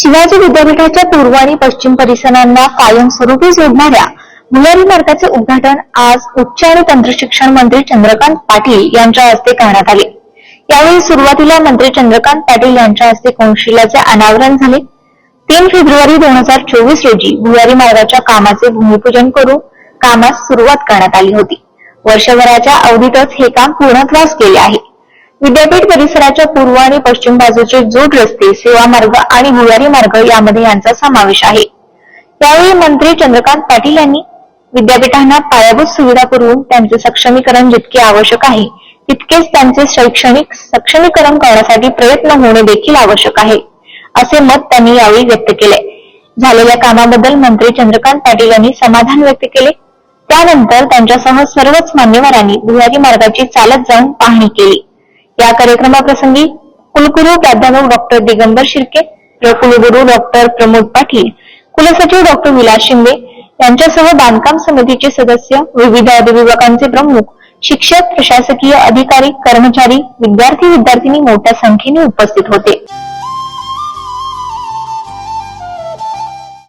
शिवाजी विद्यापीठाच्या पूर्व आणि पश्चिम परिसरांना कायमस्वरूपी जोडणाऱ्या मुलारी मार्गाचे उद्घाटन आज उच्च आणि तंत्रशिक्षण मंत्री चंद्रकांत पाटील यांच्या हस्ते करण्यात आले. यावेळी सुरुवातीला मंत्री चंद्रकांत पाटील यांच्या हस्ते कोनशिलाचे अनावरण झाले. तीन फेब्रुवारी दोन हजार चोवीस रोजी भुयारी मार्गाच्या कामाचे भूमिपूजन करून कामास सुरुवात करण्यात आली होती. वर्षभराच्या अवधीतच हे काम पूर्णत्वास गेले आहे. विद्यापीठ परिसराच्या पूर्व आणि पश्चिम बाजूचे जोड रस्ते सेवा मार्ग आणि भुयारी मार्ग यामध्ये यांचा समावेश आहे. यावेळी मंत्री चंद्रकांत पाटील यांनी विद्यापीठांना पायाभूत सुविधा पुरवून त्यांचे सक्षमीकरण जितके आवश्यक आहे तितकेच त्यांचे शैक्षणिक सक्षमीकरण करण्यासाठी प्रयत्न होणे देखील आवश्यक आहे असे मत त्यांनी यावेळी व्यक्त केले. झालेल्या कामाबद्दल मंत्री चंद्रकांत पाटील यांनी समाधान व्यक्त केले. त्यानंतर त्यांच्यासह सर्वच मान्यवरांनी भुयारी मार्गाची चालत जाऊन पाहणी केली. या कार्यक्रमाप्रसंगी कुलगुरू प्राध्यापक डॉक्टर दिगंबर शिर्के कुलगुरू डॉक्टर प्रमोद पाटील कुलसचिव डॉक्टर विलास शिंदे यांच्यासह बांधकाम समितीचे सदस्य विविध अधिविभागांचे प्रमुख शिक्षक प्रशासकीय अधिकारी कर्मचारी विद्यार्थी विद्यार्थिनी मोठ्या संख्येने उपस्थित होते.